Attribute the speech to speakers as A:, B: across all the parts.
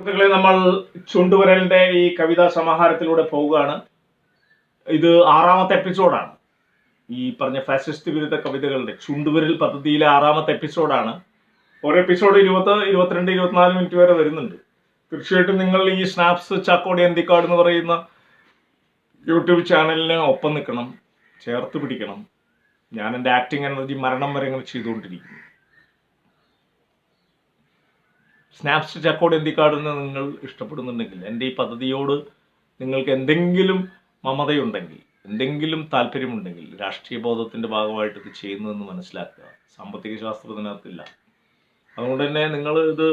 A: സുഹൃത്തുക്കളെ നമ്മൾ ചുണ്ടുവരലിന്റെ ഈ കവിതാ സമാഹാരത്തിലൂടെ പോവുകയാണ്. ഇത് ആറാമത്തെ എപ്പിസോഡാണ്. ഈ പറഞ്ഞ ഫാസിസ്റ്റ് വിരുദ്ധ കവിതകളുടെ ചുണ്ടുവിരൽ പദ്ധതിയിലെ ആറാമത്തെ എപ്പിസോഡാണ്. ഓരോ എപ്പിസോഡ് ഇരുപത് ഇരുപത്തിരണ്ട് ഇരുപത്തിനാല് മിനിറ്റ് വരെ വരുന്നുണ്ട്. തീർച്ചയായിട്ടും നിങ്ങൾ ഈ സ്നാപ്സ് ചാക്കോടി എന്തിക്കാട് എന്ന് പറയുന്ന യൂട്യൂബ് ചാനലിന് ഒപ്പം നിൽക്കണം. ചേർത്ത് പിടിക്കണം. ഞാൻ എന്റെ ആക്ടിങ് എനർജി മരണം വരെ ഇങ്ങനെ ചെയ്തുകൊണ്ടിരിക്കുന്നു. സ്നാപ്സ് ചക്കോട് എന്തിക്കാടുന്ന് നിങ്ങൾ ഇഷ്ടപ്പെടുന്നുണ്ടെങ്കിൽ എന്റെ ഈ പദ്ധതിയോട് നിങ്ങൾക്ക് എന്തെങ്കിലും മമതയുണ്ടെങ്കിൽ എന്തെങ്കിലും താല്പര്യമുണ്ടെങ്കിൽ രാഷ്ട്രീയ ബോധത്തിന്റെ ഭാഗമായിട്ട് ഇത് ചെയ്യുന്നതെന്ന് മനസ്സിലാക്കുക. സാമ്പത്തിക ശാസ്ത്രത്തിനകത്തില്ല അതുകൊണ്ട് തന്നെ നിങ്ങൾ ഇത്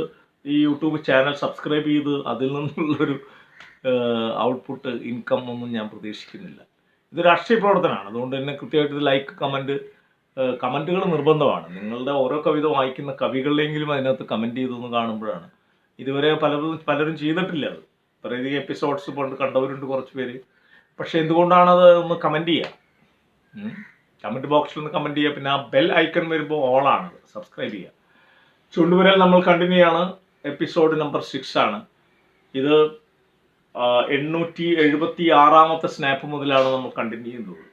A: ഈ യൂട്യൂബ് ചാനൽ സബ്സ്ക്രൈബ് ചെയ്ത് അതിൽ നിന്നുള്ളൊരു ഔട്ട്പുട്ട് ഇൻകം ഒന്നും ഞാൻ പ്രതീക്ഷിക്കുന്നില്ല. ഇത് രാഷ്ട്രീയ പ്രവർത്തനമാണ്. അതുകൊണ്ട് തന്നെ കൃത്യമായിട്ട് ലൈക്ക് കമന്റ് കമന്റുകൾ നിർബന്ധമാണ്. നിങ്ങളുടെ ഓരോ കവിത വായിക്കുന്ന കവികളിലെങ്കിലും അതിനകത്ത് കമന്റ് ചെയ്തൊന്ന് കാണുമ്പോഴാണ്. ഇതുവരെ പലരും പലരും ചെയ്തിട്ടില്ല അത്. കുറേയധികം എപ്പിസോഡ്സ് പണ്ട് കണ്ടവരുണ്ട് കുറച്ച് പേര്. പക്ഷേ എന്തുകൊണ്ടാണത് ഒന്ന് കമന്റ് ചെയ്യുക കമന്റ് ബോക്സിൽ ഒന്ന് കമന്റ് ചെയ്യുക പിന്നെ ആ ബെൽ ഐക്കൺ വരുമ്പോൾ ഓൾ ആണ് സബ്സ്ക്രൈബ് ചെയ്യുക ചുണ്ടുവിരൽ നമ്മൾ കണ്ടിന്യൂ ആണ് എപ്പിസോഡ് നമ്പർ സിക്സ് ആണ്. ഇത് എണ്ണൂറ്റി എഴുപത്തി ആറാമത്തെ സ്നാപ്പ് മുതലാണ് നമ്മൾ കണ്ടിന്യൂ ചെയ്യുന്നത്.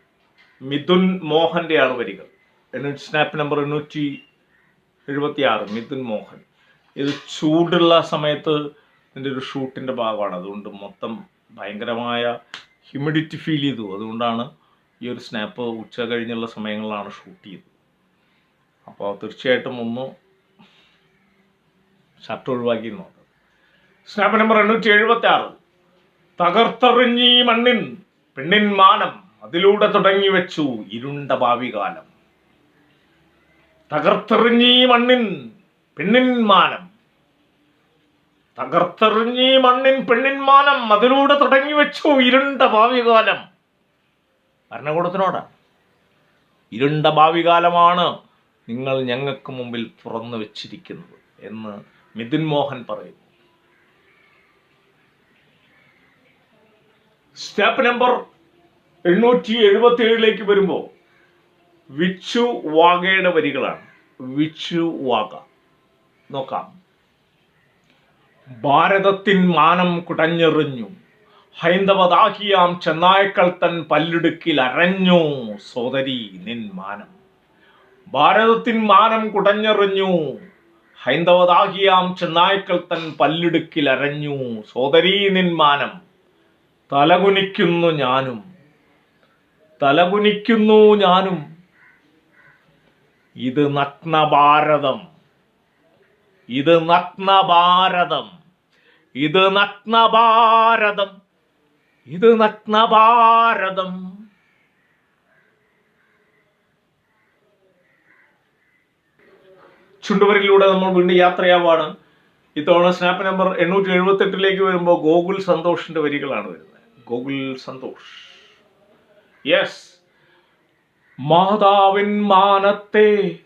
A: മിഥുൻ മോഹന്റെയാണ് വരികൾ. എണ്ണൂറ്റി സ്നാപ്പ് നമ്പർ എണ്ണൂറ്റി എഴുപത്തി ആറ് മിഥുൻ മോഹൻ. ഇത് ചൂടുള്ള സമയത്ത് ഇതിന്റെ ഒരു ഷൂട്ടിന്റെ ഭാഗമാണ്. അതുകൊണ്ട് മൊത്തം ഭയങ്കരമായ ഹ്യൂമിഡിറ്റി ഫീൽ ചെയ്തു. അതുകൊണ്ടാണ് ഈ ഒരു സ്നാപ്പ് ഉച്ച കഴിഞ്ഞുള്ള സമയങ്ങളിലാണ് ഷൂട്ട് ചെയ്തത്. അപ്പോൾ തീർച്ചയായിട്ടും ഒന്ന് ഷർട്ട് ഒഴിവാക്കി നോക്കാം. സ്നാപ്പ് നമ്പർ എണ്ണൂറ്റി എഴുപത്തി ആറ് തകർത്തെറിഞ്ഞീ മണ്ണിൻ പെണ്ണിൻ മാനം അതിലൂടെ തുടങ്ങി വെച്ചു ഇരുണ്ട ഭാവി കാലം. തകർത്തെറിഞ്ഞീ മണ്ണിൻ പെണ്ണിൻ മാനം. തകർത്തെറിഞ്ഞീ മണ്ണിൻ പെണ്ണിൻ മാനം അതിലൂടെ തുടങ്ങി വെച്ചു ഇരുണ്ട ഭാവികാലം. ഭരണകൂടത്തിനോടാ. ഇരുണ്ട ഭാവികാലമാണ് നിങ്ങൾ ഞങ്ങൾക്ക് മുമ്പിൽ തുറന്നു വെച്ചിരിക്കുന്നത് എന്ന് മിഥുൻ മോഹൻ പറയുന്നു. സ്റ്റെപ്പ് നമ്പർ എണ്ണൂറ്റി എഴുപത്തി ഏഴിലേക്ക് വരുമ്പോൾ വിച്ചു വാഗയുടെ വരികളാണ്. വിച്ചു വാഗ നോക്കാം. ഭാരതത്തിൻ മാനം കുടഞ്ഞെറിഞ്ഞു. ഹൈന്ദവദാഹിയാം ചെന്നായക്കൾ തൻ പല്ലിടുക്കിൽ അരഞ്ഞു. സോദരി നിൻ മാനം. ഭാരതത്തിൻ മാനം കുടഞ്ഞെറിഞ്ഞു. ഹൈന്ദവദാഹിയാം ചെന്നായ്ക്കൾ തൻ പല്ലിടുക്കിൽ അരഞ്ഞു. സോദരീ നിൻ മാനം. തലകുനിക്കുന്നു ഞാനും. തലകുനിക്കുന്നു ഞാനും. ഇത് നഗ്നഭാരതം. ഇത് നഗ്നഭാരതം. ഇത് നഗ്നഭാരതം. ഇത് നഗ്നഭാരതം. ചുണ്ടുവരിലൂടെ നമ്മൾ വീണ്ടും യാത്രയാവാണ്. ഇത്തവണ സ്നാപ്പ് നമ്പർ എണ്ണൂറ്റി എഴുപത്തി എട്ടിലേക്ക് വരുമ്പോൾ ഗോകുൽ സന്തോഷിന്റെ വരികളാണ് വരുന്നത്. ഗോകുൽ സന്തോഷ്. യെസ് മാതാവിൻ മാനത്തെ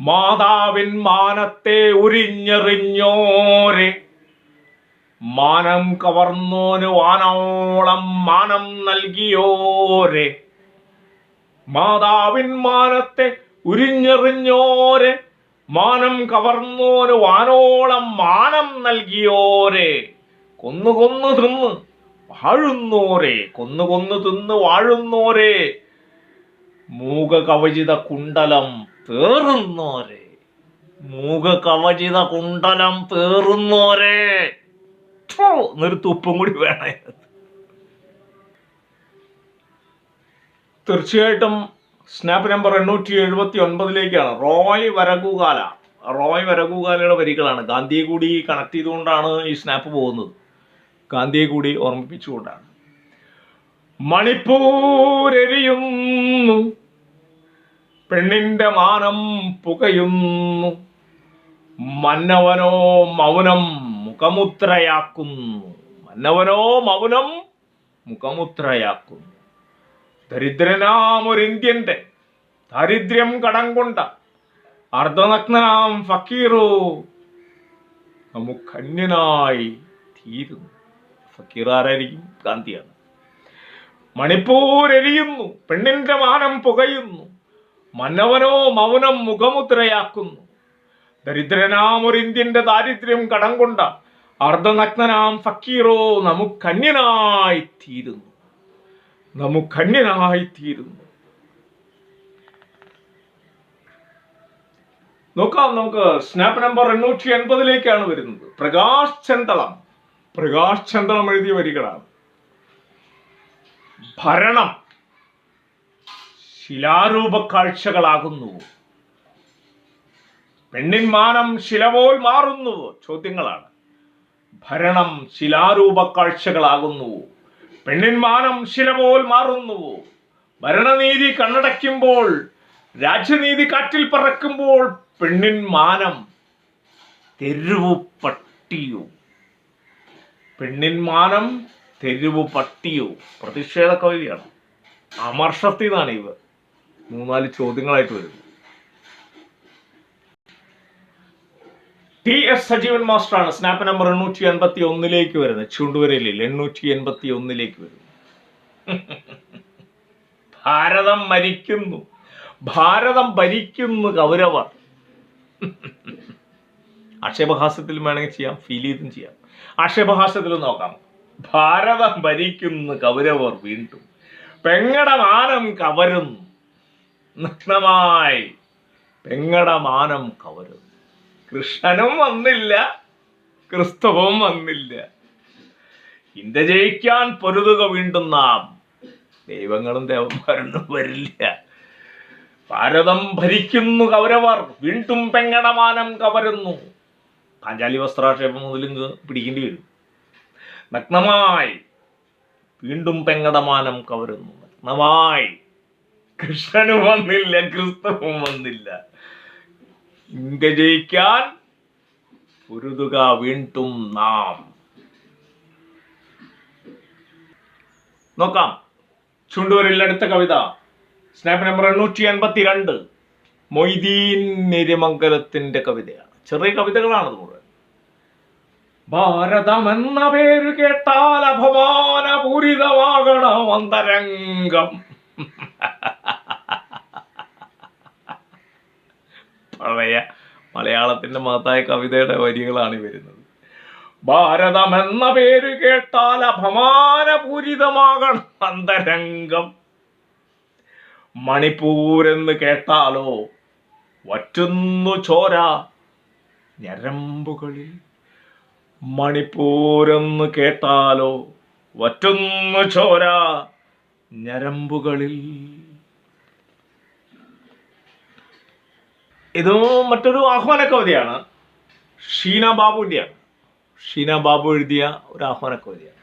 A: മാതാവിൻ മാനത്തെ ഉരിഞ്ഞെറിഞ്ഞോരെ. മാനം കവർന്നോന് വാനോളം മാനം നൽകിയോരെ. മാതാവിൻ മാനത്തെ ഉരിഞ്ഞെറിഞ്ഞോരെ. മാനം കവർന്നോന് വാനോളം മാനം നൽകിയോരെ. കൊന്നു കൊന്നു തിന്ന് വാഴുന്നോരെ. കൊന്നു കൊന്നു തിന്ന് വാഴുന്നോരെ. മൂക കവചിത കുണ്ടലം പേറുന്നോരെ. മൂക കവചിത കുണ്ടലം പേറുന്നോരെ നിർത്തുപ്പും കൂടി വേണേ. തീർച്ചയായിട്ടും സ്നാപ്പ് നമ്പർ എണ്ണൂറ്റി എഴുപത്തി ഒൻപതിലേക്കാണ് റോയ് വരകുകാല. റോയ് വരകുകാലയുടെ വരികളാണ്. ഗാന്ധിയെ കൂടി കണക്ട് ചെയ്തുകൊണ്ടാണ് ഈ സ്നാപ്പ് പോകുന്നത്. ഗാന്ധിയെ കൂടി ഓർമ്മിപ്പിച്ചുകൊണ്ടാണ്. മണിപ്പൂരെരിയുന്നു. പെണ്ണിന്റെ മാനം പുകയുന്നു. മന്നവനോ മൗനം മുഖമുദ്രയാക്കുന്നു. മന്നവനോ മൗനം മുഖമുദ്രയാക്കുന്നു. ദരിദ്രനാം ഒരു ഇന്ത്യന്റെ ദാരിദ്ര്യം കടം കൊണ്ട അർദ്ധനഗ്നാം ഫക്കീറു നമുക്കന്യനായി തീരുന്നു. ഫക്കീർ ആരായിരിക്കും? ഗാന്ധിയാണ്. മണിപ്പൂർ എരിയുന്നു. പെണ്ണിന്റെ മാനം പുകയുന്നു. മന്നവനോ മൗനം മുഖമുദ്രയാക്കുന്നു. ദരിദ്രനാം ഒരു ഇന്ത്യന്റെ ദാരിദ്ര്യം കടം കൊണ്ട അർദ്ധനഗ്നനാം ഫക്കീറോ നമുക്കന്യനായി തീരുന്നു. നമുക്കന്യനായി തീരുന്നു. നോക്കാം നമുക്ക് സ്നാപ്പ് നമ്പർ എണ്ണൂറ്റി എൺപതിലേക്കാണ് വരുന്നത്. പ്രകാശ് ചന്തളം. പ്രകാശ് ചന്തളം എഴുതിയ വരികളാണ്. ഭരണം. ശിലാരൂപ കാഴ്ചകളാകുന്നു പെണ്ണിൻ മാനം ശിലപോൽ മാറുന്നു ചോദ്യങ്ങളാണ്. ഭരണം ശിലാരൂപ കാഴ്ചകളാകുന്നു പെണ്ണിൻ മാനം ശിലപോൽ മാറുന്നു. ഭരണനീതി കണ്ണടയ്ക്കുമ്പോൾ രാജ്യനീതി കാറ്റിൽ പറക്കുമ്പോൾ പെണ്ണിൻ മാനം തെരുവു പട്ടിയോ. പെണ്ണിൻ മാനം തെരുവു പട്ടിയോ. പ്രതിഷേധ കവിതയാണ്. അമർഷത്തിൽ നിന്നാണ് മൂന്നാൽ ചോദ്യങ്ങളായിട്ട് വരും. ടി എസ് സജീവൻ മാസ്റ്ററാണ്. സ്നാപ്പ് നമ്പർ എണ്ണൂറ്റി എൺപത്തി ഒന്നിലേക്ക് വരുന്നത്. ചൂണ്ടുവരയിലില്ല എണ്ണൂറ്റി എൺപത്തി ഒന്നിലേക്ക് വരുന്നു ഭാരതം മരിക്കുന്നു. ഭാരതം ഭരിക്കുന്നു കൗരവർ. ആക്ഷേപഹാസ്യത്തിൽ വേണമെങ്കിൽ ചെയ്യാം. ഫീൽ ചെയ്തും ചെയ്യാം. ആക്ഷേപഹാസ്യത്തിൽ നോക്കാം. ഭാരതം ഭരിക്കുന്നു കൗരവർ വീണ്ടും. പെങ്ങടമാനം കവരുന്നു. നഗ്നമായി. പെങ്ങട മാനം കവരുന്നു കൃഷ്ണനും വന്നില്ല ക്രിസ്തുവും വന്നില്ല. ഇന്ത്യ ജയിക്കാൻ പൊരുതുക വീണ്ടും നാം. ദൈവങ്ങളും ദേവന്മാരൊന്നും വരില്ല. ഭാരതം ഭരിക്കുന്നു കൗരവർ. വീണ്ടും പെങ്ങടമാനം കവരുന്നു. പാഞ്ചാലി വസ്ത്രാക്ഷേപം മുതലിങ് പിടിക്കേണ്ടി വരും. നഗ്നമായി. വീണ്ടും പെങ്ങടമാനം കവരുന്നു. നഗ്നമായി. കൃഷ്ണനും വന്നില്ല ക്രിസ്തുവും വന്നില്ല. ഇന്ത്യ ജയിക്കാൻ പൊരുതുക വീണ്ടും നാം. നോക്കാം. ചുണ്ടുവരിൽ അടുത്ത കവിത. സ്നാപ്പ് നമ്പർ എണ്ണൂറ്റി എൺപത്തി രണ്ട് മൊയ്തീൻ നിരമംഗലത്തിന്റെ കവിതയാണ്. ചെറിയ കവിതകളാണ് മുഴുവൻ. ഭാരതമെന്ന പേര് കേട്ടാൽ അപമാനപൂരിതമാകണം അന്തരംഗം. പഴയ മലയാളത്തിന്റെ മഹത്തായ കവിതയുടെ വരികളാണ് വരുന്നത്. എന്ന പേര് കേട്ടാൽ അപമാനപൂരിതമാകണം അന്തരംഗം. മണിപ്പൂർ എന്ന് കേട്ടാലോ വറ്റുന്നു ചോര ഞരമ്പുകളിൽ. മണിപ്പൂരെന്ന് കേട്ടാലോ വറ്റുന്നു ചോര ഞരമ്പുകളിൽ. ഇത് മറ്റൊരു ആഹ്വാന കവിതയാണ് ഷീന ബാബുവിന്റെയാണ് ഷീന ബാബു എഴുതിയ ഒരു ആഹ്വാന കവിതയാണ്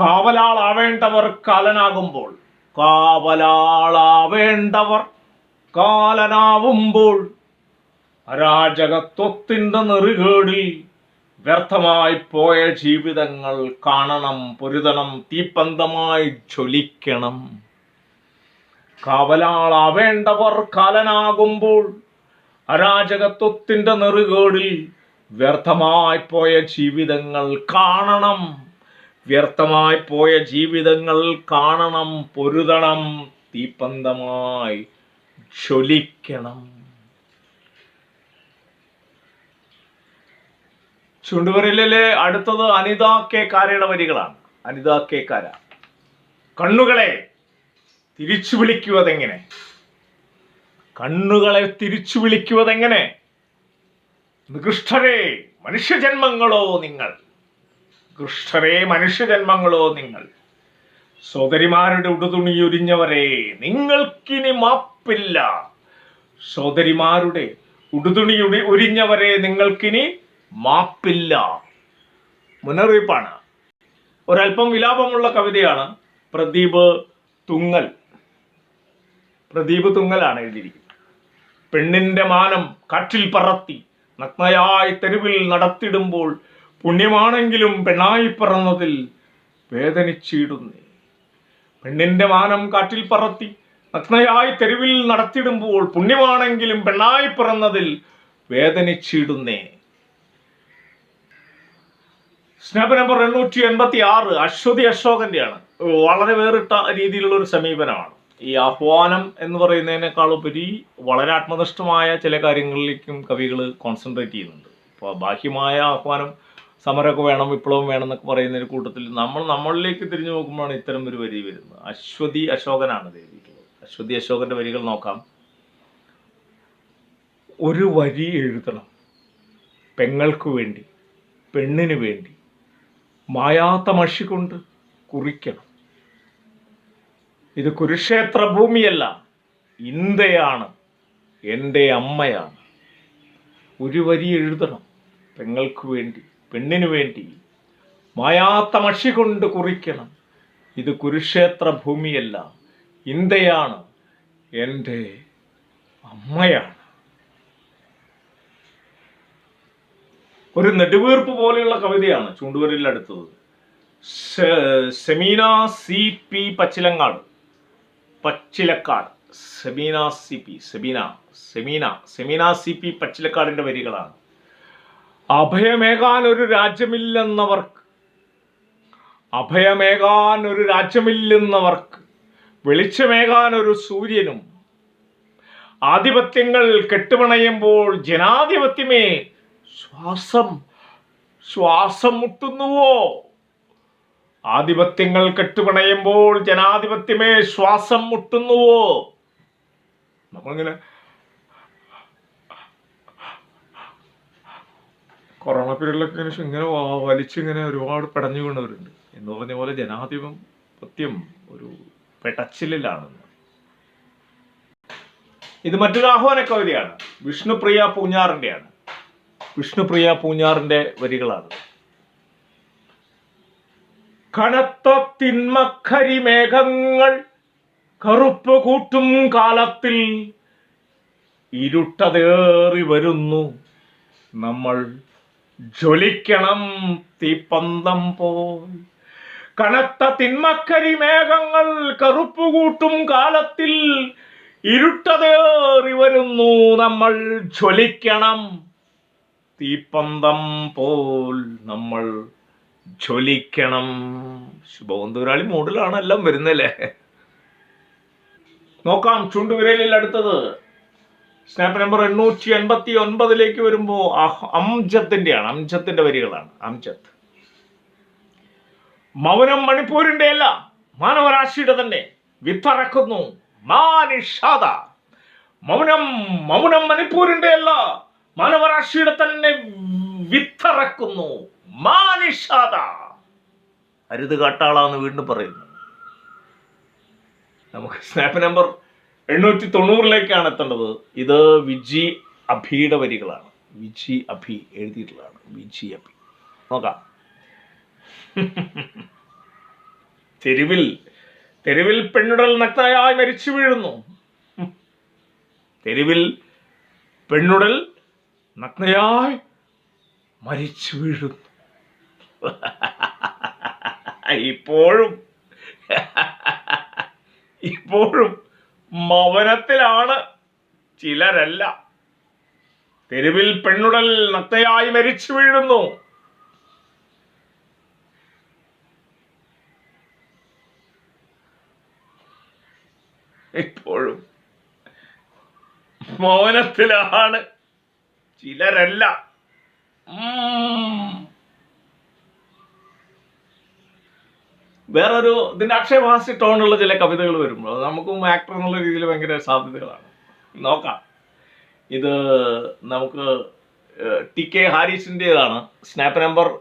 A: കാവലാളാവേണ്ടവർ കാലനാകുമ്പോൾ കാവലാളാവേണ്ടവർ കാലനാവുമ്പോൾ അരാജകത്വത്തിന്റെ നെറുകേടിൽ വ്യർത്ഥമായി പോയ ജീവിതങ്ങൾ കാണണം പൊരുതണം തീപ്പന്തമായി ജ്വലിക്കണം. കാവലാളാവേണ്ടവർ കാലനാകുമ്പോൾ അരാജകത്വത്തിന്റെ നെറുകേടിൽ വ്യർത്ഥമായി പോയ ജീവിതങ്ങൾ കാണണം. വ്യർത്ഥമായി പോയ ജീവിതങ്ങൾ കാണണം പൊരുതണം തീപ്പന്തമായി ജ്വലിക്കണം. ചുണ്ടുവരലിലെ അടുത്തത് അനിത കെ കാരയുടെ വരികളാണ്. അനിത കെ കാര കണ്ണുകളെ തിരിച്ചു വിളിക്കുവതെങ്ങനെ? കണ്ണുകളെ തിരിച്ചു വിളിക്കുവതെങ്ങനെ? നികൃഷ്ടരേ മനുഷ്യജന്മങ്ങളോ നിങ്ങൾ. കൃഷ്ണരേ മനുഷ്യജന്മങ്ങളോ നിങ്ങൾ. സോദരിമാരുടെ ഉടുതുണിയൊരിഞ്ഞവരെ നിങ്ങൾക്കിനി മാപ്പില്ല. സോദരിമാരുടെ ഉടുതുണിയുടി ഒരിഞ്ഞവരെ നിങ്ങൾക്കിനി മാപ്പില്ല. മുന്നറിയിപ്പാണ്. ഒരല്പം വിലാപമുള്ള കവിതയാണ് പ്രദീപ് തുങ്ങൽ. പ്രദീപ് തുങ്ങലാണ് എഴുതിയിരിക്കുന്നത്. പെണ്ണിന്റെ മാനം കാറ്റിൽ പറത്തി നഗ്നയായി തെരുവിൽ നടത്തിടുമ്പോൾ പുണ്യമാണെങ്കിലും പെണ്ണായി പറന്നതിൽ വേദനിച്ചിടുന്നു. പെണ്ണിന്റെ മാനം കാറ്റിൽ പറത്തി നഗ്നയായി തെരുവിൽ നടത്തിടുമ്പോൾ പുണ്യമാണെങ്കിലും പെണ്ണായി പിറന്നതിൽ വേദനിച്ചിടുന്നേ. സ്നാപ് നമ്പർ എണ്ണൂറ്റി എൺപത്തി ആറ് അശ്വതി അശോകന്റെയാണ്. വളരെ വേറിട്ട രീതിയിലുള്ള ഒരു സമീപനമാണ്. ഈ ആഹ്വാനം എന്ന് പറയുന്നതിനേക്കാളുപരി വളരെ ആത്മനിഷ്ഠമായ ചില കാര്യങ്ങളിലേക്കും കവികൾ കോൺസെൻട്രേറ്റ് ചെയ്യുന്നുണ്ട്. ഇപ്പോൾ ബാഹ്യമായ ആഹ്വാനം സമരമൊക്കെ വേണം വിപ്ലവം വേണം എന്നൊക്കെ പറയുന്ന ഒരു കൂട്ടത്തിൽ നമ്മൾ നമ്മളിലേക്ക് തിരിഞ്ഞു നോക്കുമ്പോഴാണ് ഇത്തരം ഒരു വരി വരുന്നത്. അശ്വതി അശോകനാണ് എഴുതിയിട്ടുള്ളത്. അശ്വതി അശോകന്റെ വരികൾ നോക്കാം. ഒരു വരി എഴുതണം. പെങ്ങൾക്ക് വേണ്ടി പെണ്ണിന് വേണ്ടി. മായാത്ത മഷി കൊണ്ട് കുറിക്കണം. ഇത് കുരുക്ഷേത്ര ഭൂമിയല്ല. ഇന്ത്യയാണ് എന്റെ അമ്മയാണ്. ഒരു വരി എഴുതണം പെങ്ങൾക്ക് വേണ്ടി പെണ്ണിനു വേണ്ടി. മായാത്ത മഷി കൊണ്ട് കുറിക്കണം. ഇത് കുരുക്ഷേത്ര ഭൂമിയല്ല. ഇന്ത്യയാണ് എന്റെ അമ്മയാണ്. ഒരു നെടുവീർപ്പ് പോലെയുള്ള കവിതയാണ് ചൂണ്ടുവരലിൽ അടുത്തത് Semeena C P Pachilangad. Pachilakkad. Semeena C P Semeena Semeena Semeena C P പച്ചിലക്കാടിന്റെ വരികളാണ്. അഭയമേകാൻ ഒരു രാജ്യമില്ലെന്നവർക്ക് അഭയമേകാൻ ഒരു രാജ്യമില്ലെന്നവർക്ക് വെളിച്ചമേകാൻ ഒരു സൂര്യനും ആധിപത്യങ്ങൾ കെട്ടുപണയുമ്പോൾ ജനാധിപത്യമേ ശ്വാസം ശ്വാസം മുട്ടുന്നുവോ? ആധിപത്യങ്ങൾ കെട്ടുപണയുമ്പോൾ ജനാധിപത്യമേ ശ്വാസം മുട്ടുന്നുവോ? നമ്മളിങ്ങനെ കൊറോണ പീരീഡിലൊക്കെ ഇങ്ങനെ ഇങ്ങനെ വലിച്ചിങ്ങനെ ഒരുപാട് പടഞ്ഞു വീണവരുണ്ട്. എന്ന് പറഞ്ഞ പോലെ ജനാധിപത്യം ഒരു പെടച്ചിലിലാണെന്ന്. ഇത് മറ്റൊരു ആഹ്വാന കവിതയാണ്. വിഷ്ണുപ്രിയ പൂഞ്ഞാറിന്റെയാണ്. വിഷ്ണുപ്രിയ പൂഞ്ഞാറിന്റെ വരികളാണ്. കനത്ത തിന്മക്കരി മേഘങ്ങൾ കറുപ്പ് കൂട്ടും കാലത്തിൽ ഇരുട്ടതേറി വരുന്നു. നമ്മൾ ജ്വലിക്കണം തീപ്പന്തം പോൽ. കനത്ത തിന്മക്കരി മേഘങ്ങൾ കറുപ്പ് കൂട്ടും കാലത്തിൽ ഇരുട്ടതേറി വരുന്നു. നമ്മൾ ജ്വലിക്കണം തീപ്പന്തം പോൽ. നമ്മൾ ജ്വലിക്കണം. ശുഭബന്ധുരാളി മൂഡിലാണ് എല്ലാം വരുന്നല്ലേ? നോക്കാം ചുണ്ടുവിരലിൽ അടുത്തത്. സ്നാപ്പ് നമ്പർ എണ്ണൂറ്റി എൺപത്തി ഒൻപതിലേക്ക് വരുമ്പോ അഹ് അംജത്തിന്റെയാണ് അംജത്തിന്റെ വരികളാണ് അംജത്ത്. മൗനം മണിപ്പൂരിന്റെ അല്ല മാനവരാശിയുടെ തന്നെ. വിത്തറക്കുന്നു മാനിഷാദ. മൗനം മൗനം മണിപ്പൂരിന്റെ അല്ല മാനവരാശിയുടെ തന്നെ വിത്തറക്കുന്നു. മാനിഷാദ. അരുത് കാട്ടാളാന്ന് വീണ്ടും പറയുന്നു. നമുക്ക് സ്നാപ്പ് നമ്പർ എണ്ണൂറ്റി തൊണ്ണൂറിലേക്കാണ് എത്തേണ്ടത്. ഇത് വിജി അഭിയുടെ വരികളാണ്. വിജി അഭി എഴുതിയിട്ടുള്ളതാണ്. വിജി അഭി. നോക്കാം. തെരുവിൽ തെരുവിൽ പെണ്ണുടൽ നഗ്നയായി മരിച്ചു വീഴുന്നു. തെരുവിൽ പെണ്ണുടൽ നഗ്നയായി മരിച്ചു വീഴുന്നു. ഇപ്പോഴും. ഇപ്പോഴും മൗനത്തിലാണ് ചിലരല്ല. തെരുവിൽ പെണ്ണുടൽ നത്തയായി മരിച്ചു വീഴുന്നു. ഇപ്പോഴും മൗനത്തിലാണ് ചിലരല്ല. വേറൊരു ഇതിന്റെ ടോൺ ടോണുള്ള ചില കവിതകൾ വരുമ്പോൾ നമുക്കും ആക്ടർ എന്നുള്ള രീതിയിൽ ഭയങ്കര സാധ്യതകളാണ്. നോക്കാം. ഇത് നമുക്ക് ടി കെ ഹാരിസിന്റെതാണ് സ്നാപ്പ് നമ്പർ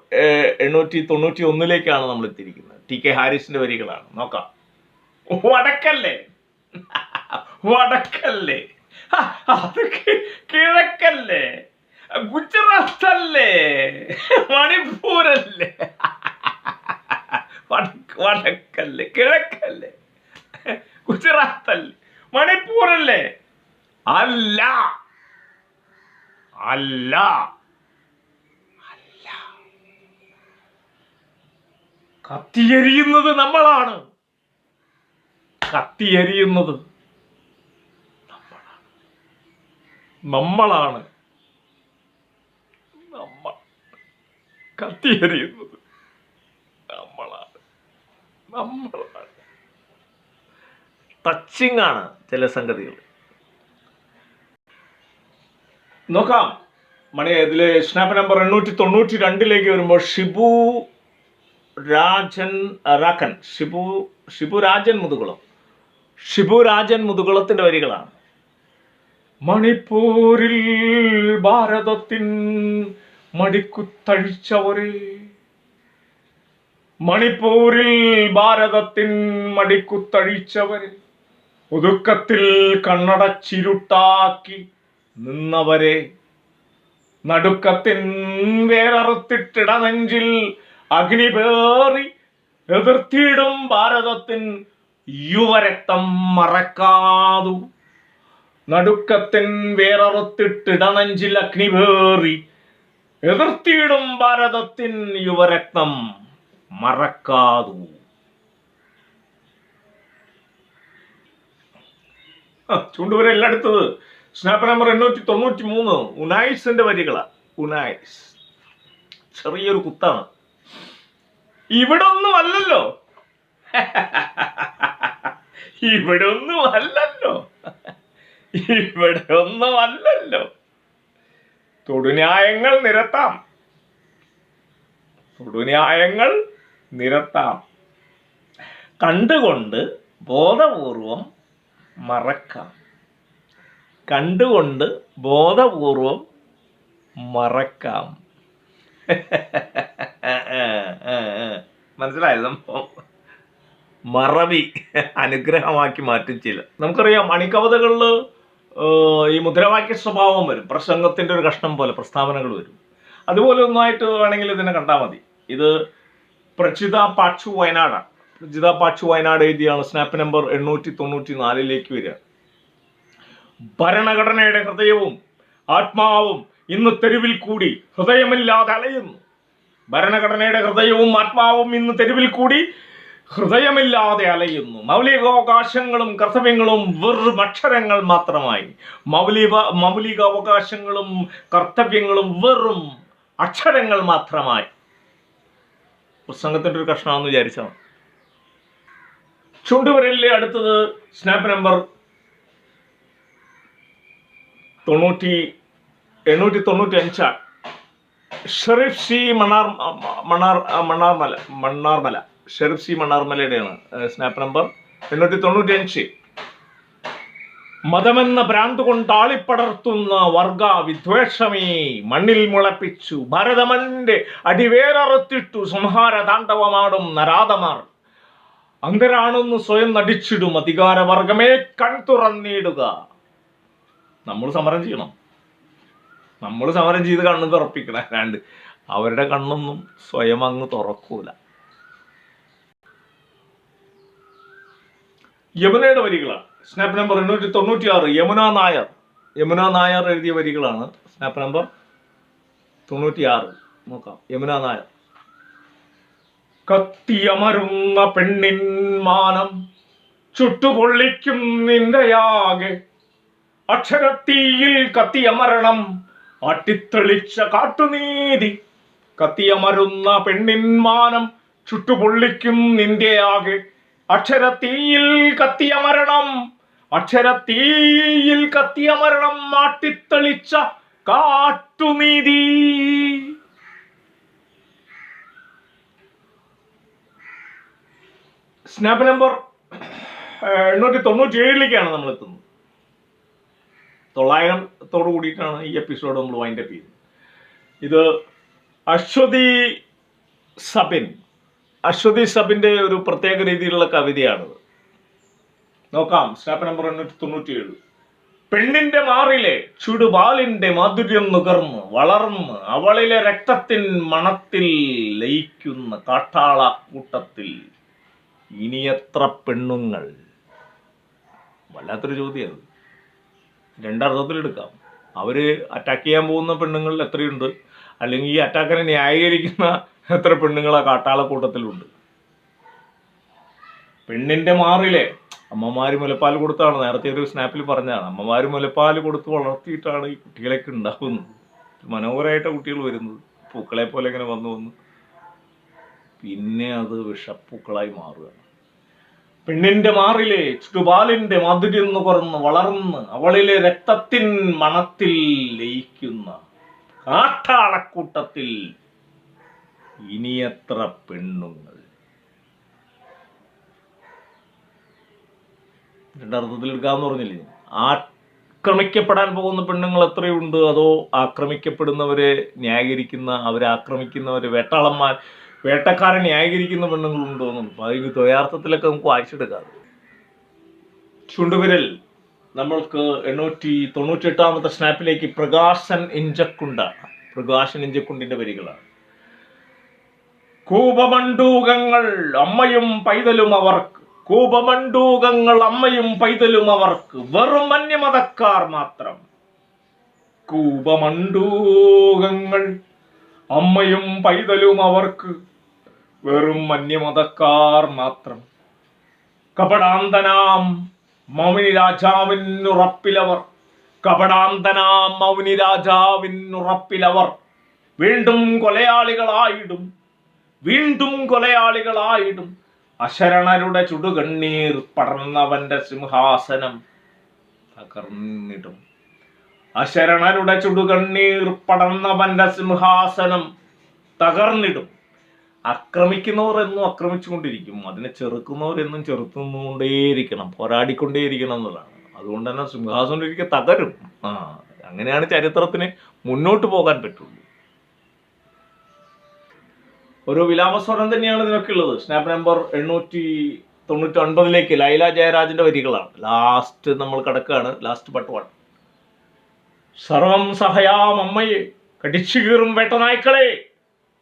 A: എണ്ണൂറ്റി തൊണ്ണൂറ്റി ഒന്നിലേക്കാണ് നമ്മൾ എത്തിയിരിക്കുന്നത്. ടി കെ ഹാരിസിന്റെ വരികളാണ്. നോക്കാം. വടക്കല്ലേ? വടക്കല്ലേ? അത് കിഴക്കല്ലേ? ഗുജറാത്തല്ലേ? മണിപ്പൂരല്ലേ? വടക്ക് വടക്കല്ലേ കിഴക്കല്ലേ ഗുജറാത്തല്ലേ മണിപ്പൂരല്ലേ? അല്ല. അല്ല. അല്ല. കത്തിയെരിയുന്നത് നമ്മളാണ്. കത്തിയരിയുന്നത് നമ്മളാണ്. നമ്മൾ കത്തിയെറിയുന്നത് നമ്മളാണ് നമ്മളാണ് ടച്ചിങ് ആണ് ചില സംഗതികൾ നോക്കാം. മണി ഇതിൽ സ്നാപ്പ് നമ്പർ എണ്ണൂറ്റി തൊണ്ണൂറ്റി രണ്ടിലേക്ക് വരുമ്പോൾ ഷിബു രാജൻ റാക്കൻ ഷിബു ഷിബു രാജൻ മുതുകുളം. ഷിബു രാജൻ മുതുകുളത്തിന്റെ വരികളാണ്. മണിപ്പൂരിൽ ഭാരതത്തിൻ മടിക്കുത്തഴിച്ചവരെ മണിപ്പൂരിൽ ഭാരതത്തിൻ മടിക്കുത്തഴിച്ചവരെ ഒതുക്കത്തിൽ കണ്ണടച്ചിരുട്ടാക്കി നിന്നവരെ നടുക്കത്തിൻ വേററുത്തിട്ടിട നെഞ്ചിൽ അഗ്നി പേറി എതിർത്തിടും ഭാരതത്തിൻ യുവരക്തം മറക്കാതു. നടുക്കത്തിൻ വേററുത്തിട്ടിട നെഞ്ചിൽ അഗ്നി പേറി എതിർത്തിടും ഭാരതത്തിൻ യുവരക്തം മറക്കാതു. ചൂണ്ടുവരെ എല്ലായിടത്തത് സ്നാപ്പ് നമ്പർ എണ്ണൂറ്റി തൊണ്ണൂറ്റി മൂന്ന് ഉനായിസിന്റെ വരികളാ. ഉനായിസ് ചെറിയൊരു കുത്താണ്. ഇവിടെ ഒന്നും അല്ലല്ലോ. ഇവിടെ ഒന്നും അല്ലല്ലോ. ഇവിടെ ഒന്നും അല്ലല്ലോ. തൊടുന്യായങ്ങൾ നിരത്താം. തൊടുന്യായങ്ങൾ നിരത്താം കണ്ടുകൊണ്ട് ബോധപൂർവം മറക്കാം. കണ്ടുകൊണ്ട് ബോധപൂർവം മറക്കാം. മനസ്സിലായ സംഭവം മറവി അനുഗ്രഹമാക്കി മാറ്റും ചില. നമുക്കറിയാം മണിക്കവതകളിൽ ഈ മുദ്രാവാക്യ സ്വഭാവം വരും. പ്രസംഗത്തിന്റെ ഒരു കഷ്ണം പോലെ പ്രസ്താവനകൾ വരും. അതുപോലെ ഒന്നായിട്ട് വേണമെങ്കിൽ ഇതിനെ കണ്ടാൽ മതി. ഇത് പ്രചിത പാച്ചു വയനാടാണ് പ്രജിത പാച്ചു വയനാട് എഴുതിയാണ് സ്നാപ്പ് നമ്പർ എണ്ണൂറ്റി തൊണ്ണൂറ്റി നാലിലേക്ക് വരിക. ഭരണഘടനയുടെ ഹൃദയവും ആത്മാവും ഇന്ന് തെരുവിൽ കൂടി ഹൃദയമില്ലാതെ അലയുന്നു. ഭരണഘടനയുടെ ഹൃദയവും ആത്മാവും ഇന്ന് തെരുവിൽ കൂടി ഹൃദയമില്ലാതെ അലയുന്നു. മൗലികാവകാശങ്ങളും കർത്തവ്യങ്ങളും വെറും അക്ഷരങ്ങൾ മാത്രമായി. മൗലിക മൗലികാവകാശങ്ങളും കർത്തവ്യങ്ങളും വെറും അക്ഷരങ്ങൾ മാത്രമായി. പ്രസംഗത്തിന്റെ ഒരു കഷ്ണമാണെന്ന് വിചാരിച്ചാൽ. ചുണ്ടുവരലിലെ അടുത്തത് സ്നാപ്പ് നമ്പർ തൊണ്ണൂറ്റി എണ്ണൂറ്റി തൊണ്ണൂറ്റി അഞ്ചാണ് ഷെറീഫ് സി മണാർ മണാർ മണ്ണാർമല മണ്ണാർമല. ഷെറീഫ് സി മണ്ണാർമലയുടെയാണ് സ്നാപ്പ് നമ്പർ എണ്ണൂറ്റി തൊണ്ണൂറ്റി അഞ്ച്. മതമെന്ന ഭ്രാന്ത് കൊണ്ട് ആളിപ്പടർത്തുന്ന വർഗ വിദ്വേഷമേ മണ്ണിൽ മുളപ്പിച്ചു. ഭരതമന്റെ അടിവേരറുത്തിട്ടു സംഹാര താണ്ഡവമാടും നരാതമാർ അന്തരാണെന്ന് സ്വയം നടിച്ചിടും അധികാര അധികാരവർഗമേ കൺ തുറന്നിടുക. നമ്മൾ സമരം ചെയ്യണം. നമ്മൾ സമരം ചെയ്ത് കണ്ണും തുറപ്പിക്കണം. അല്ലാണ്ട് അവരുടെ കണ്ണൊന്നും സ്വയം അങ്ങ് തുറക്കൂല. യമുനയുടെ വരികളാണ്. സ്നാപ്പ് നമ്പർ എണ്ണൂറ്റി തൊണ്ണൂറ്റി ആറ് യമുന നായർ. യമുന നായർ എഴുതിയ വരികളാണ് സ്നാപ്പ് നമ്പർ തൊണ്ണൂറ്റി ആറ് നോക്കാം. യമുന നായർ. കത്തിയമരുന്ന പെണ്ണിൻ മാനം ചുട്ടുപൊള്ളിക്കും നിന്റെയാകെ. അക്ഷരത്തീയിൽ കത്തിയമരണം അട്ടിത്തെളിച്ച കാട്ടുനീതി. കത്തിയമരുന്ന പെണ്ണിൻ മാനം ചുട്ടുപൊള്ളിക്കും നിന്റെയാകെ. അക്ഷരത്തീയിൽ കത്തിയമരണം അക്ഷരത്തീയിൽ കത്തിയമരണം മാട്ടിത്തെളിച്ച കാട്ടുനീതി. സ്നാപ്പ് നമ്പർ എണ്ണൂറ്റി തൊണ്ണൂറ്റി ഏഴിലേക്കാണ് നമ്മൾ എത്തുന്നത്. തൊള്ളായിരത്തോട് കൂടിയിട്ടാണ് ഈ എപ്പിസോഡ് നമ്മൾ വൈൻഡപ്പ് ചെയ്യുന്നത്. ഇത് അശ്വതി സബിൻ അശ്വതി സബിന്റെ ഒരു പ്രത്യേക രീതിയിലുള്ള കവിതയാണിത്. നോക്കാം സ്നാപ്പ് നമ്പർ എണ്ണൂറ്റി തൊണ്ണൂറ്റി ഏഴ് പെണ്ണിന്റെ മാറിലെ ചുടുപാലിന്റെ മാധുര്യം നുകർന്ന് വളർന്ന് അവളിലെ രക്തത്തിൻ മണത്തിൽ ലയിക്കുന്ന കാട്ടാള കൂട്ടത്തിൽ ഇനി എത്ര പെണ്ണുങ്ങൾ? വല്ലാത്തൊരു രണ്ടർത്ഥത്തിൽ രണ്ടർത്ഥത്തിലെടുക്കാം അവർ അറ്റാക്ക് ചെയ്യാൻ പോകുന്ന പെണ്ണുങ്ങളിൽ എത്രയുണ്ട്? അല്ലെങ്കിൽ ഈ അറ്റാക്കിനെ ന്യായീകരിക്കുന്ന എത്ര പെണ്ണുങ്ങളെ കാട്ടാളക്കൂട്ടത്തിലുണ്ട്? പെണ്ണിന്റെ മാറിലെ അമ്മമാര് മുലപ്പാൽ കൊടുത്താണ്. നേരത്തെ ഒരു സ്നാപ്പിൽ പറഞ്ഞതാണ്. അമ്മമാര് മുലപ്പാൽ കൊടുത്ത് വളർത്തിയിട്ടാണ് ഈ കുട്ടികളൊക്കെ ഉണ്ടാകുന്നത് മനോഹരമായിട്ട് കുട്ടികൾ വരുന്നത്. പൂക്കളെ പോലെ ഇങ്ങനെ വന്നു വന്നു. പിന്നെ അത് വിഷപ്പൂക്കളായി മാറുകയാണ്. പെണ്ണിന്റെ മാറിലെ ചുറ്റുപാലിന്റെ മാധുര്യം കുറന്ന് വളർന്ന് അവളിലെ രക്തത്തിൻ മണത്തിൽ ലയിക്കുന്ന കാട്ടാളക്കൂട്ടത്തിൽ ഇനിയത്ര പെണ്ണുങ്ങൾ? രണ്ടർത്ഥത്തിൽ എടുക്കാമെന്ന് പറഞ്ഞില്ലേ? ആക്രമിക്കപ്പെടാൻ പോകുന്ന പെണ്ണുങ്ങൾ എത്രയുണ്ട്? അതോ ആക്രമിക്കപ്പെടുന്നവരെ ന്യായീകരിക്കുന്ന അവരെ ആക്രമിക്കുന്നവരെ വേട്ടാളന്മാർ വേട്ടക്കാരെ ന്യായീകരിക്കുന്ന പെണ്ണുങ്ങളുണ്ടോ അപ്പൊ അതിന് ദ്വയാർത്ഥത്തിലൊക്കെ നമുക്ക് വായിച്ചെടുക്കാം. ചുണ്ടുവിരൽ. നമ്മൾക്ക് എണ്ണൂറ്റി തൊണ്ണൂറ്റെട്ടാമത്തെ സ്നാപ്പിലേക്ക് പ്രകാശൻ ഇഞ്ചക്കുണ്ട പ്രകാശൻ ഇഞ്ചക്കുണ്ടിന്റെ വരികളാണ്. കൂപമണ്ടൂകങ്ങൾ അമ്മയും പൈതലും അവർക്ക്. കൂപമണ്ടൂകങ്ങൾ അമ്മയും പൈതലും അവർക്ക്. വെറും അന്യമതക്കാർ മാത്രം. കൂപമണ്ടൂകങ്ങൾ അമ്മയും പൈതലും അവർക്ക്. വെറും അന്യമതക്കാർ മാത്രം. കപടാന്തനാം മൗനി രാജാവിനുറപ്പിലവർ. കപടാന്തനാം മൗനി രാജാവിനുറപ്പിലവർ. വീണ്ടും കൊലയാളികളായിടും. വീണ്ടും കൊലയാളികളായിടും. അശരണരുടെ ചുടുകണ്ണീർ പടർന്നവന്റെ സിംഹാസനം തകർന്നിടും. അശരണരുടെ ചുടുകണ്ണീർ പടർന്നവന്റെ സിംഹാസനം തകർന്നിടും. ആക്രമിക്കുന്നവർ എന്നും ആക്രമിച്ചുകൊണ്ടിരിക്കും അതിനെ ചെറുക്കുന്നവർ എന്നും ചെറുത്തുകൊണ്ടേയിരിക്കണം പോരാടിക്കൊണ്ടേയിരിക്കണം എന്നുള്ളതാണ് അതുകൊണ്ട് തന്നെ സിംഹാസനം ഒരിക്കൽ തകരും. ആ അങ്ങനെയാണ് ചരിത്രത്തിന് മുന്നോട്ട് പോകാൻ പറ്റുള്ളൂ. ഒരു വിലാപസ്വരം തന്നെയാണ് ഇതിനൊക്കെ ഉള്ളത്. സ്നാപ്പ് നമ്പർ എണ്ണൂറ്റി തൊണ്ണൂറ്റി ഒൻപതിലേക്ക് ലൈല ജയരാജന്റെ വരികളാണ്. ലാസ്റ്റ് നമ്മൾ കിടക്കുകയാണ്. ലാസ്റ്റ് പട്ട് വൺ സർവം സഹയാം അമ്മയെ കടിച്ചു കീറും വേട്ടനായ്ക്കളെ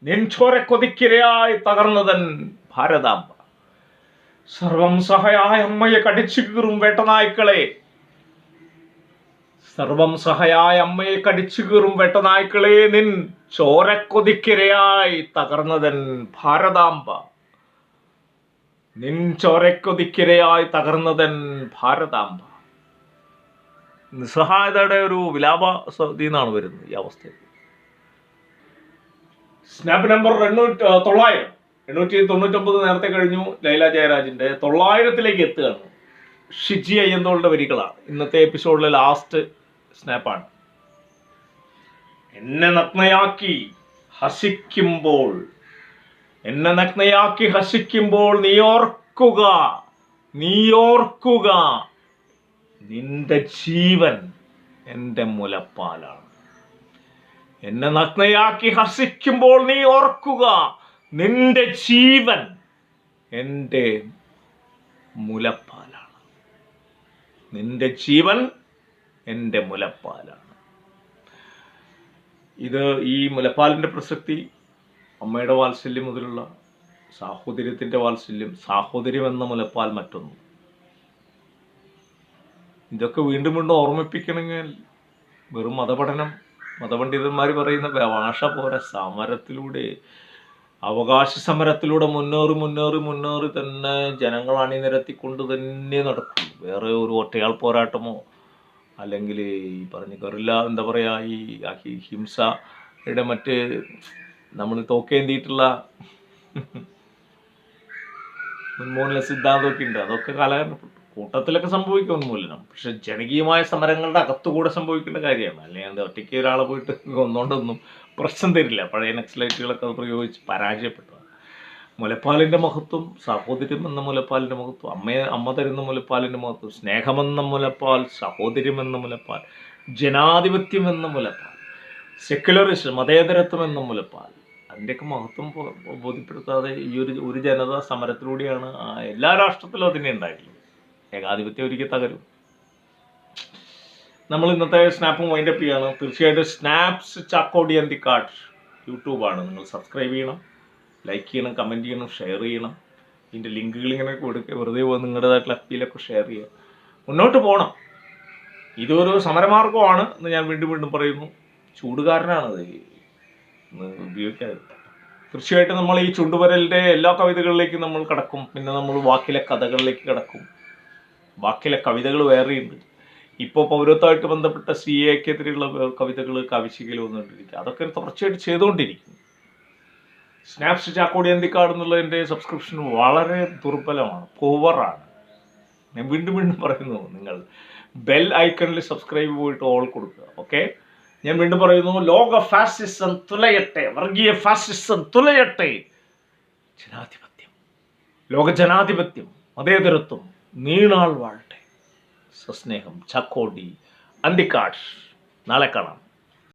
A: നെഞ്ചോര കൊതിക്കിരയായി തകർന്നതൻ ഭാരതാംബ. സർവം സഹയായ അമ്മയെ കടിച്ചു കീറും വേട്ടനായ്ക്കളെ സർവം സഹയായ അമ്മയെ കടിച്ചു കീറും വേട്ടനായ്ക്കളെ നിൻ ചോരക്കൊതിക്കിരയായി തകർന്നതൻ ഭാരതാംബ. നിൻ ചോരക്കൊതിക്കിരയായി തകർന്നതൻ ഭാരതാംബ. നിസ്സഹായതയുടെ ഒരു വിലാപ നിന്നാണ് വരുന്നത് ഈ അവസ്ഥയിൽ. സ്നാപ്പ് നമ്പർ എണ്ണൂറ്റി തൊള്ളായിരം. എണ്ണൂറ്റി തൊണ്ണൂറ്റൊമ്പത് നേരത്തെ കഴിഞ്ഞു. ലൈല ജയരാജിന്റെ തൊള്ളായിരത്തിലേക്ക് എത്തുകയാണ്. ഷിജി അയ്യന്തോളുടെ വരികളാണ്. ഇന്നത്തെ എപ്പിസോഡിലെ ലാസ്റ്റ് സ്നാപ്പാണ് എന്നെ നഗ്നയാക്കി ഹസിക്കുമ്പോൾ എന്നെ നഗ്നയാക്കി ഹസിക്കുമ്പോൾ നീ ഓർക്കുക നീ ഓർക്കുക നിന്റെ ജീവൻ എന്റെ മുലപ്പാലാണ്. എന്നെ നഗ്നയാക്കി ഹസിക്കുമ്പോൾ നീ ഓർക്കുക നിന്റെ ജീവൻ എന്റെ മുലപ്പാലാണ്. നിന്റെ ജീവൻ എന്റെ മുലപ്പാലാണ്. ഇത് ഈ മുലപ്പാലിന്റെ പ്രസക്തി അമ്മയുടെ വാത്സല്യം മുതലുള്ള സാഹോദര്യത്തിന്റെ വാത്സല്യം സാഹോദര്യം എന്ന മുലപ്പാൽ മറ്റൊന്നും. ഇതൊക്കെ വീണ്ടും വീണ്ടും ഓർമ്മിപ്പിക്കണമെങ്കിൽ വെറും മതപഠനം മതപണ്ഡിതന്മാർ പറയുന്ന ഭാഷ പോലെ സമരത്തിലൂടെ അവകാശ സമരത്തിലൂടെ മുന്നേറി മുന്നേറി മുന്നേറി തന്നെ ജനങ്ങൾ അണിനിരത്തിക്കൊണ്ട് തന്നെ നടക്കും. വേറെ ഒരു ഒറ്റയാൾ പോരാട്ടമോ? അല്ലെങ്കിൽ ഈ പറഞ്ഞ ഗറില്ല എന്താ പറയുക ഈ ഹിംസയുടെ മറ്റ് നമ്മൾ തോക്കേന്തിയിട്ടുള്ള ഉന്മൂലന സിദ്ധാന്തമൊക്കെ ഉണ്ട്. അതൊക്കെ കാലഘട്ടപ്പെട്ടു കൂട്ടത്തിലൊക്കെ സംഭവിക്കും ഉന്മൂലനം പക്ഷെ ജനകീയമായ സമരങ്ങളുടെ അകത്തുകൂടെ സംഭവിക്കേണ്ട കാര്യമാണ്. അല്ലെങ്കിൽ ഒറ്റയ്ക്ക് ഒരാളെ പോയിട്ട് ഒന്നുകൊണ്ടൊന്നും പ്രശ്നം തരില്ല. പഴയ നക്സലൈറ്റുകളൊക്കെ അത് പ്രയോഗിച്ച് പരാജയപ്പെട്ടു. മുലപ്പാലിന്റെ മഹത്വം സഹോദര്യം എന്ന മുലപ്പാലിന്റെ മഹത്വം അമ്മയെ അമ്മ തരുന്ന മുലപ്പാലിന്റെ മഹത്വം സ്നേഹമെന്ന മുലപ്പാൽ സഹോദര്യം എന്ന മുലപ്പാൽ ജനാധിപത്യം എന്ന മുലപ്പാൽ സെക്യുലറിസം മതേതരത്വം എന്ന മുലപ്പാൽ അതിന്റെയൊക്കെ മഹത്വം ബോധ്യപ്പെടുത്താതെ ഈ ഒരു ഒരു ജനത സമരത്തിലൂടെയാണ് എല്ലാ രാഷ്ട്രത്തിലും അതിനെ ഉണ്ടായിട്ടുള്ളത്. ഏകാധിപത്യം ഒരിക്കൽ തകരും. നമ്മൾ ഇന്നത്തെ സ്നാപ്പും വൈൻഡപ്പ് ചെയ്യാണ്. തീർച്ചയായിട്ടും സ്നാപ്സ് ചാക്കോടി ദി കാർഡ് യൂട്യൂബാണ്. നിങ്ങൾ സബ്സ്ക്രൈബ് ചെയ്യണം. ലൈക്ക് ചെയ്യണം കമന്റ് ചെയ്യണം ഷെയർ ചെയ്യണം. ഇതിന്റെ ലിങ്കുകൾ ഇങ്ങനെ കൊടുക്കുക വെറുതെ പോയി നിങ്ങളുടേതായിട്ടുള്ള അപ്പീലൊക്കെ ഷെയർ ചെയ്യുക മുന്നോട്ട് പോകണം ഇതൊരു സമരമാർഗമാണ് എന്ന് ഞാൻ വീണ്ടും വീണ്ടും പറയുന്നു. ചൂടുകാരനാണത്. ഉപയോഗിക്കാതെ. തീർച്ചയായിട്ടും നമ്മൾ ഈ ചുണ്ടുവരലിന്റെ എല്ലാ കവിതകളിലേക്കും നമ്മൾ കടക്കും. പിന്നെ നമ്മൾ വാക്കിലെ കഥകളിലേക്ക് കടക്കും. വാക്കിലെ കവിതകൾ വേറെയുണ്ട് ഇപ്പോൾ പൗരത്വമായിട്ട് ബന്ധപ്പെട്ട സി എക്കെതിരെയുള്ള കവിതകൾ കവിശികയിൽ വന്നുകൊണ്ടിരിക്കുക. അതൊക്കെ തുടർച്ചയായിട്ട് ചെയ്തുകൊണ്ടിരിക്കും സ്നാപ്സ് ചാക്കോടി എന്തിക്കാട് എന്നുള്ളതിന്റെ സബ്സ്ക്രിപ്ഷൻ വളരെ ദുർബലമാണ്. പൂവറാണ് ഞാൻ വീണ്ടും വീണ്ടും പറയുന്നു നിങ്ങൾ ബെൽ ഐക്കണിൽ സബ്സ്ക്രൈബ് പോയിട്ട് ഓൾ കൊടുക്കുക ഓക്കെ ഞാൻ വീണ്ടും പറയുന്നു ലോക ഫാസിസം തുലയട്ടെ വർഗീയ ഫാസിസം തുലയട്ടെ. ജനാധിപത്യം. ലോക ജനാധിപത്യം മതേതരത്വം നീണാൾ വാഴട്ടെ. സസ്നേഹം ചക്കോടി അന്തിക്കാട്. നാളെ കാണാം.